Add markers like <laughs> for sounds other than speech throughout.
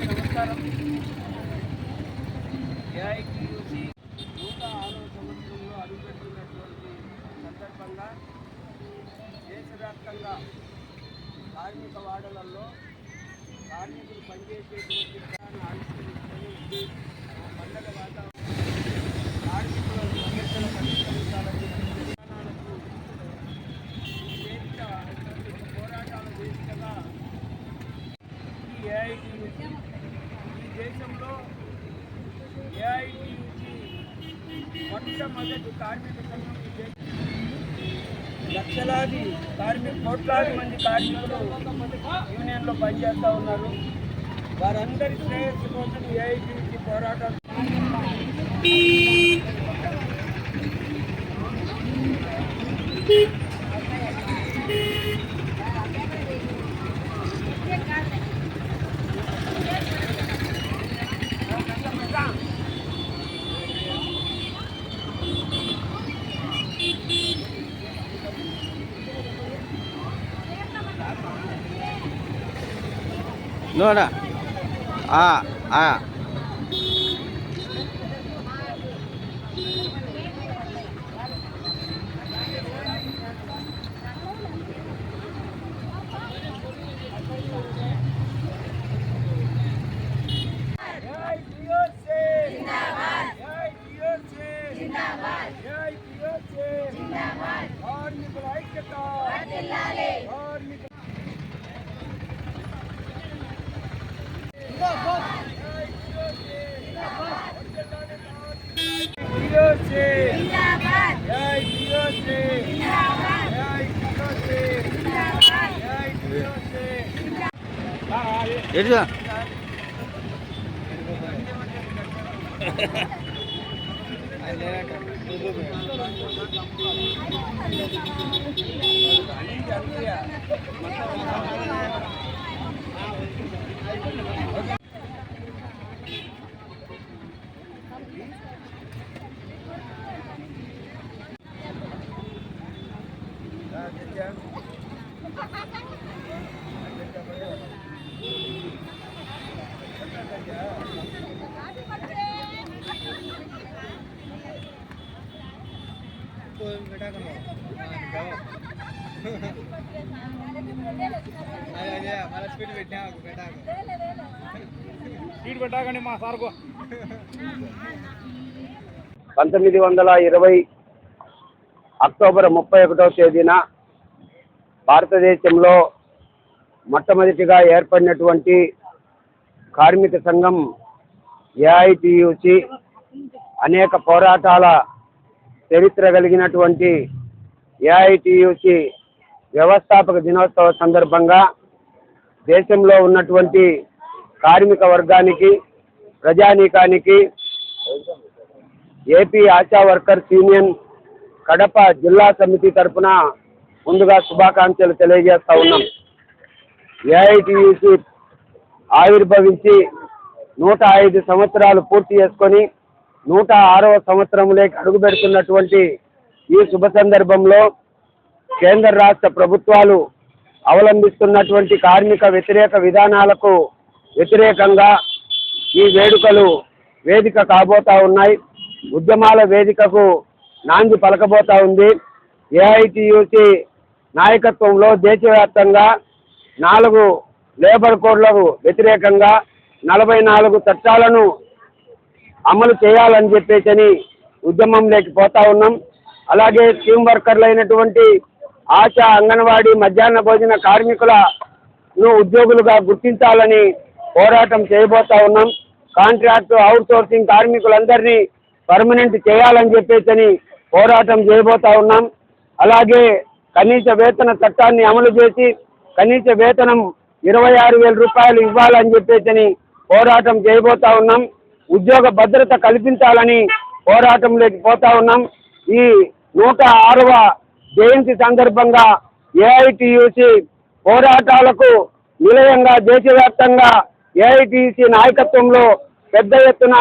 నమస్కారం ఏఐటియూసి నూట ఆరవ సంవత్సరంలో అడుగుపెట్టినటువంటి సందర్భంగా దేశవ్యాప్తంగా కార్మిక వాడలలో కార్మికులు పనిచేసేటువంటి విధానం అనుసరించుకొని లక్షలాది కార్మిక కోట్లాది మంది కార్మికులు యూనియన్లో పనిచేస్తూ ఉన్నారు. వారందరి శ్రేయస్సు కోసం ఏఐటీసీ పోరాటం. ನೋಡ ಆ ಆ ఎటు <laughs> <laughs> పెట్టాకండి మా సార్కు. పంతొమ్మిది వందల ఇరవై అక్టోబర్ ముప్పై ఒకటో తేదీన భారతదేశంలో మొట్టమొదటిగా ఏర్పడినటువంటి కార్మిక సంఘం ఏఐటియుసి అనేక పోరాటాల చరిత్ర కలిగినటువంటి ఏఐటియుసి వ్యవస్థాపక దినోత్సవ సందర్భంగా దేశంలో ఉన్నటువంటి కార్మిక వర్గానికి ప్రజానీకానికి AP ASHA workers union Kadapa జిల్లా సమితి తరపున ముందుగా శుభాకాంక్షలు తెలియజేస్తా ఉన్నాం. ఏఐటియుసి ఆవిర్భవించి నూట ఐదు సంవత్సరాలు పూర్తి చేసుకొని నూట ఆరవ సంవత్సరంలోకి అడుగు పెడుతున్నటువంటి ఈ శుభ సందర్భంలో కేంద్ర రాష్ట్ర ప్రభుత్వాలు అవలంబిస్తున్నటువంటి కార్మిక వ్యతిరేక విధానాలకు వ్యతిరేకంగా ఈ వేడుకలు వేదిక కాబోతా ఉన్నాయి. ఉద్యమాల వేదికకు నాంది పలకబోతా ఉంది. ఏఐటియుసి నాయకత్వంలో దేశవ్యాప్తంగా నాలుగు లేబర్ కోడ్లకు వ్యతిరేకంగా నలభై నాలుగు చట్టాలను అమలు చేయాలని చెప్పేసి ఉద్యమం లేకపోతా ఉన్నాం. అలాగే స్కీమ్ వర్కర్లు అయినటువంటి ఆశ అంగన్వాడీ మధ్యాహ్న భోజన కార్మికులను ఉద్యోగులుగా గుర్తించాలని పోరాటం చేయబోతా ఉన్నాం. కాంట్రాక్ట్ అవుట్సోర్సింగ్ కార్మికులందరినీ పర్మనెంట్ చేయాలని చెప్పేసి పోరాటం చేయబోతా ఉన్నాం. అలాగే కనీస వేతన చట్టాన్ని అమలు చేసి కనీస వేతనం ఇరవై ఆరు వేల రూపాయలు ఇవ్వాలని చెప్పేసి పోరాటం చేయబోతా ఉన్నాం. ఉద్యోగ భద్రత కల్పించాలని పోరాటంలోకి పోతా ఉన్నాం. ఈ నూట ఆరవ జయంతి సందర్భంగా ఏఐటియుసి పోరాటాలకు నిలయంగా దేశవ్యాప్తంగా ఏఐటియుసి నాయకత్వంలో పెద్ద ఎత్తున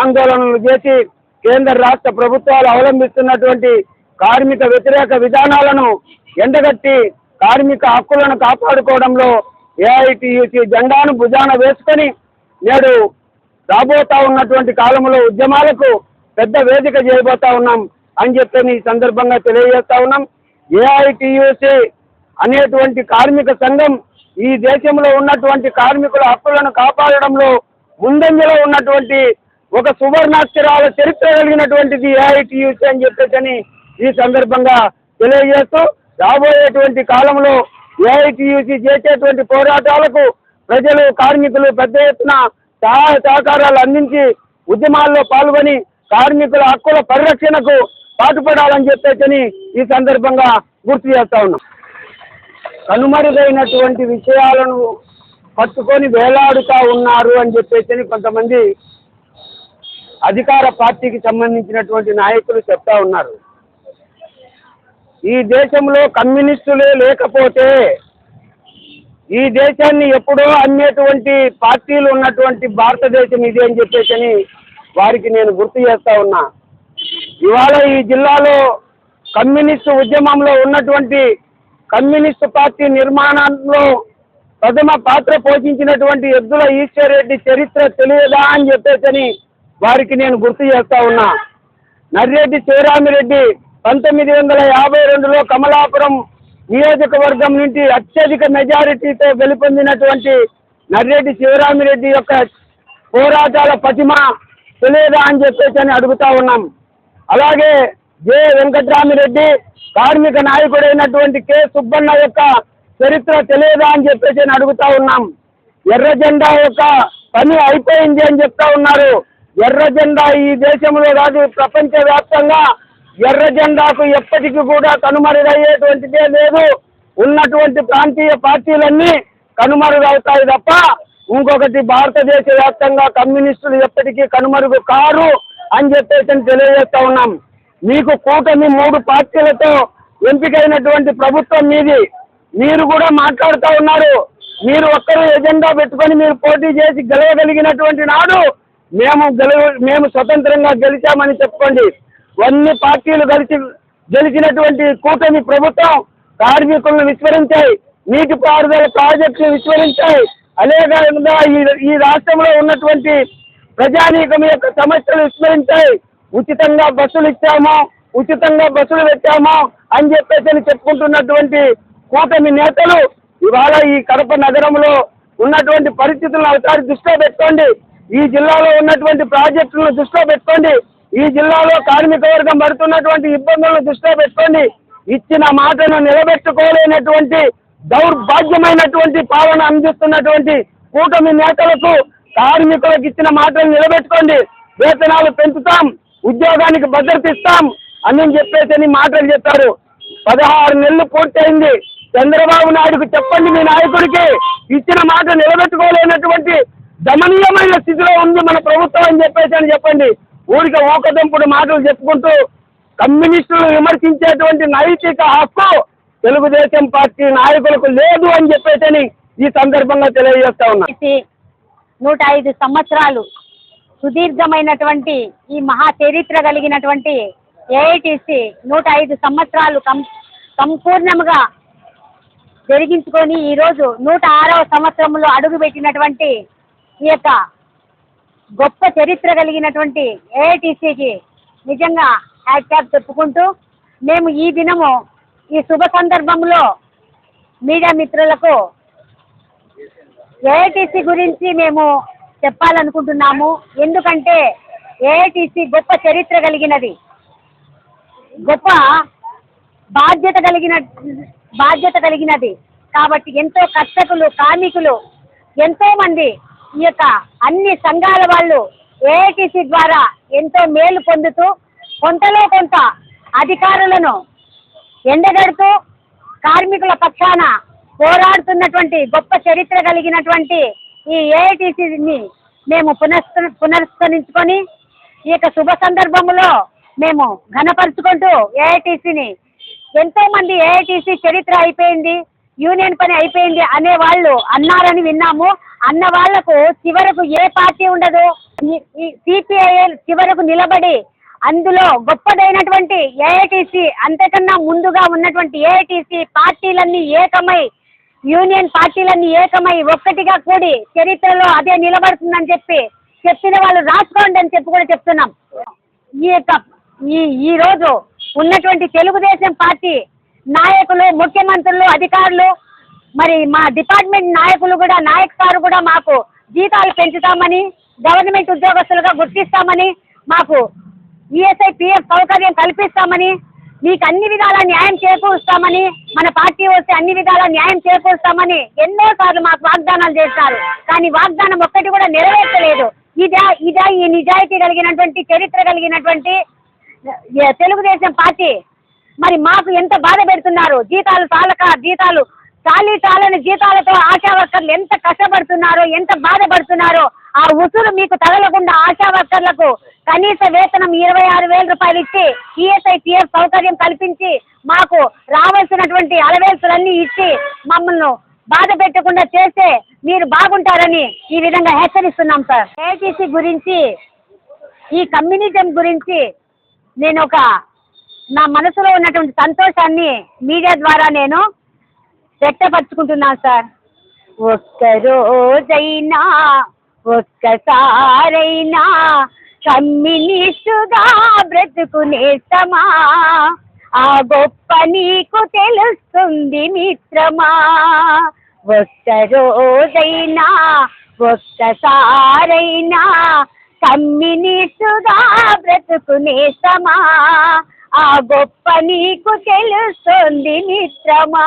ఆందోళనలు చేసి కేంద్ర రాష్ట్ర ప్రభుత్వాలు అవలంబిస్తున్నటువంటి కార్మిక వ్యతిరేక విధానాలను ఎండగట్టి కార్మిక హక్కులను కాపాడుకోవడంలో ఏఐటియుసి జెండాను భుజాన వేసుకొని నేడు రాబోతా ఉన్నటువంటి కాలంలో ఉద్యమాలకు పెద్ద వేదిక చేయబోతా ఉన్నాం అని చెప్పని ఈ సందర్భంగా తెలియజేస్తా ఉన్నాం. ఏఐటియుసి అనేటువంటి కార్మిక సంఘం ఈ దేశంలో ఉన్నటువంటి కార్మికుల హక్కులను కాపాడడంలో ముందంజలో ఉన్నటువంటి ఒక సువర్ణాక్షరాల చరిత్ర కలిగినటువంటిది ఏఐటియుసి అని చెప్పేసి ఈ సందర్భంగా తెలియజేస్తూ రాబోయేటువంటి కాలంలో ఏఐటియుసి చేసేటువంటి పోరాటాలకు ప్రజలు కార్మికులు పెద్ద ఎత్తున సహాయ సహకారాలు అందించి ఉద్యమాల్లో పాల్గొని కార్మికుల హక్కుల పరిరక్షణకు పాటుపడాలని చెప్పేసి ఈ సందర్భంగా గుర్తు చేస్తా ఉన్నాం. కనుమరుగైనటువంటి విషయాలను పట్టుకొని వేలాడుతా ఉన్నారు అని చెప్పేసి కొంతమంది అధికార పార్టీకి సంబంధించినటువంటి నాయకులు చెప్తా ఉన్నారు. ఈ దేశంలో కమ్యూనిస్టులే లేకపోతే ఈ దేశాన్ని ఎప్పుడో అమ్మేటువంటి పార్టీలు ఉన్నటువంటి భారతదేశం ఇది అని చెప్పేసి వారికి నేను గుర్తు చేస్తా ఉన్నా. ఇవాళ ఈ జిల్లాలో కమ్యూనిస్టు ఉద్యమంలో ఉన్నటువంటి కమ్యూనిస్టు పార్టీ నిర్మాణంలో ప్రథమ పాత్ర పోషించినటువంటి ఎద్దుల ఈశ్వర్ రెడ్డి చరిత్ర తెలియదా అని చెప్పేసి వారికి నేను గుర్తు చేస్తా ఉన్నా. నర్రెడ్డి శివరామిరెడ్డి పంతొమ్మిది వందల యాభై రెండులో కమలాపురం నియోజకవర్గం నుండి అత్యధిక మెజారిటీతో గెలుపొందినటువంటి నర్రెడ్డి శివరామిరెడ్డి యొక్క పోరాటాల పటిమ తెలియదా అని చెప్పేసి అని అడుగుతా ఉన్నాం. అలాగే జె. వెంకట్రామిరెడ్డి కార్మిక నాయకుడైనటువంటి కె. సుబ్బన్న యొక్క చరిత్ర తెలియదా అని చెప్పేసి అని అడుగుతా ఉన్నాం. ఎర్ర జెండా యొక్క పని అయిపోయింది అని చెప్తా ఉన్నారు. ఎర్ర జెండా ఈ దేశంలో కాదు ప్రపంచ వ్యాప్తంగా ఎర్ర జెండాకు ఎప్పటికీ కూడా కనుమరుగయ్యేటువంటిదే లేదు. ఉన్నటువంటి ప్రాంతీయ పార్టీలన్నీ కనుమరుగవుతాయి తప్ప ఇంకొకటి భారతదేశ వ్యాప్తంగా కమ్యూనిస్టులు ఎప్పటికీ కనుమరుగు కారు అని చెప్పేసి తెలియజేస్తా ఉన్నాం. మీకు కూటమి మూడు పార్టీలతో ఎంపికైనటువంటి ప్రభుత్వం మీది. మీరు కూడా మాట్లాడుతూ ఉన్నారు. మీరు ఒక్కరు ఎజెండా పెట్టుకొని మీరు పోటీ చేసి గెలవగలిగినటువంటి నాడు మేము గెలవ మేము స్వతంత్రంగా గెలిచామని చెప్పుకోండి. అన్ని పార్టీలు కలిసి గెలిచినటువంటి కూటమి ప్రభుత్వం కార్మికులను విస్మరించాయి. నీటిపారుదల ప్రాజెక్టులు విస్మరించాయి. అనేకంగా ఈ ఈ రాష్ట్రంలో ఉన్నటువంటి ప్రజానీకం యొక్క సమస్యలు విస్మరించాయి. ఉచితంగా బస్సులు ఇచ్చాము? ఉచితంగా బస్సులు పెట్టాము? అని చెప్పేసి అని చెప్పుకుంటున్నటువంటి కూటమి నేతలు ఇవాళ ఈ కడప నగరంలో ఉన్నటువంటి పరిస్థితులను ఒకసారి దృష్టిలో పెట్టుకోండి. ఈ జిల్లాలో ఉన్నటువంటి ప్రాజెక్టులను దృష్టిలో పెట్టుకోండి. ఈ జిల్లాలో కార్మిక వర్గం పడుతున్నటువంటి ఇబ్బందులను దృష్టిలో పెట్టుకోండి. ఇచ్చిన మాటను నిలబెట్టుకోలేనటువంటి దౌర్భాగ్యమైనటువంటి పాలన అందిస్తున్నటువంటి కూటమి నేతలకు కార్మికులకు ఇచ్చిన మాటలు నిలబెట్టుకోండి. వేతనాలు పెంచుతాం ఉద్యోగానికి భద్రత ఇస్తాం అని చెప్పేసి మాటలు చెప్పారు. పదహారు నెలలు పూర్తయింది. చంద్రబాబు నాయుడుకు చెప్పండి మీ నాయకుడికి. ఇచ్చిన మాట నిలబెట్టుకోలేనటువంటి దమనీయమైన స్థితిలో ఉంది మన ప్రభుత్వం అని చెప్పేసి అని చెప్పండి. ఊరికి ఊకదంపుడు మాటలు చెప్పుకుంటూ కమ్యూనిస్టులు విమర్శించేటువంటి నైతిక హక్కు తెలుగుదేశం పార్టీ నాయకులకు లేదు అని చెప్పేసి ఈ సందర్భంగా తెలియజేస్తా ఉన్నా. నూట ఐదు సంవత్సరాలు సుదీర్ఘమైనటువంటి ఈ మహా చరిత్ర కలిగినటువంటి ఏఐటిసి నూట ఐదు సంవత్సరాలు కం సంపూర్ణముగా జరిగించుకొని ఈరోజు నూట ఆరవ సంవత్సరంలో అడుగుపెట్టినటువంటి ఈ యొక్క గొప్ప చరిత్ర కలిగినటువంటి ఏఐటిసికి నిజంగా హ్యాట్ చెప్పుకుంటూ మేము ఈ దినము ఈ శుభ సందర్భంలో మీడియా మిత్రులకు ఏఐటీసీ గురించి మేము చెప్పాలనుకుంటున్నాము. ఎందుకంటే ఏఐటీసీ గొప్ప చరిత్ర కలిగినది. గొప్ప బాధ్యత కలిగిన బాధ్యత కలిగినది. కాబట్టి ఎంతో కర్షకులు కార్మికులు ఎంతో మంది ఈ యొక్క అన్ని సంఘాల వాళ్ళు ఏఐటిసి ద్వారా ఎంతో మేలు పొందుతూ కొంతలో కొంత అధికారులను ఎండగడుతూ కార్మికుల పక్షాన పోరాడుతున్నటువంటి గొప్ప చరిత్ర కలిగినటువంటి ఈ ఏఐటిసిని మేము పునః పునరుస్కరించుకొని ఈ యొక్క శుభ సందర్భంలో మేము ఘనపరుచుకుంటూ ఏఐటిసిని ఎంతో మంది ఏఐటిసి చరిత్ర అయిపోయింది యూనియన్ పని అయిపోయింది అనే వాళ్ళు అన్నారని విన్నాము. అన్న వాళ్ళకు చివరకు ఏ పార్టీ ఉండదు? సిపిఐ చివరకు నిలబడి అందులో గొప్పదైనటువంటి ఏఐటిసి అంతకన్నా ముందుగా ఉన్నటువంటి ఏఐటిసి పార్టీలన్నీ ఏకమై యూనియన్ పార్టీలన్నీ ఏకమై ఒక్కటిగా కూడి చరిత్రలో అదే నిలబడుతుందని చెప్పి చెప్పిన వాళ్ళు రాసుకోండి అని చెప్పి కూడా చెప్తున్నాం. ఈ యొక్క ఈ ఈ రోజు ఉన్నటువంటి తెలుగుదేశం పార్టీ నాయకులు ముఖ్యమంత్రులు అధికారులు మరి మా డిపార్ట్మెంట్ నాయకులు కూడా నాయక్ సార్ కూడా మాకు జీతాలు పెంచుతామని గవర్నమెంట్ ఉద్యోగస్తులుగా గుర్తిస్తామని మాకు ఈఎస్ఐ పిఎఫ్ సౌకర్యం కల్పిస్తామని మీకు అన్ని విధాల న్యాయం చేకూరుస్తామని మన పార్టీ వస్తే అన్ని విధాల న్యాయం చేకూరుస్తామని ఎన్నో సార్లు మాకు వాగ్దానాలు చేశారు. కానీ వాగ్దానం ఒక్కటి కూడా నెరవేర్చలేదు. ఇదా ఇదా ఈ నిజాయితీ కలిగినటువంటి చరిత్ర కలిగినటువంటి తెలుగుదేశం పార్టీ. మరి మాకు ఎంత బాధ పెడుతున్నారు? జీతాలు చాలక జీతాలు ఖాళీ చాలని జీతాలతో ఆశా వర్కర్లు ఎంత కష్టపడుతున్నారో ఎంత బాధపడుతున్నారో ఆ ఉసురు మీకు తగలకుండా ఆశా వర్కర్లకు కనీస వేతనం ఇరవై ఆరు వేల రూపాయలు ఇచ్చి ఈఎస్ఐ పిఎఫ్ సౌకర్యం కల్పించి మాకు రావాల్సినటువంటి అలవేల్సులన్నీ ఇచ్చి మమ్మల్ని బాధ పెట్టకుండా చేస్తే మీరు బాగుంటారని ఈ విధంగా హెచ్చరిస్తున్నాం సార్. ఏటీసీ గురించి ఈ కమ్యూనిజం గురించి నేను ఒక నా మనసులో ఉన్నటువంటి సంతోషాన్ని మీడియా ద్వారా నేను వ్యక్తపరచుకుంటున్నాను సార్. ఒక్క రోజైనా ఒక్కసారైనా కమ్యూనిస్టుగా బ్రతుకునేస్తమా ఆ గొప్ప నీకు తెలుస్తుంది మిత్రమా. ఒక్కరోజైనా ఒక్కసారైనా కమ్యూనిస్టుగా బ్రతుకునేస్తమా ఆ గొప్ప నీకు తెలుస్తుంది మిత్రమా?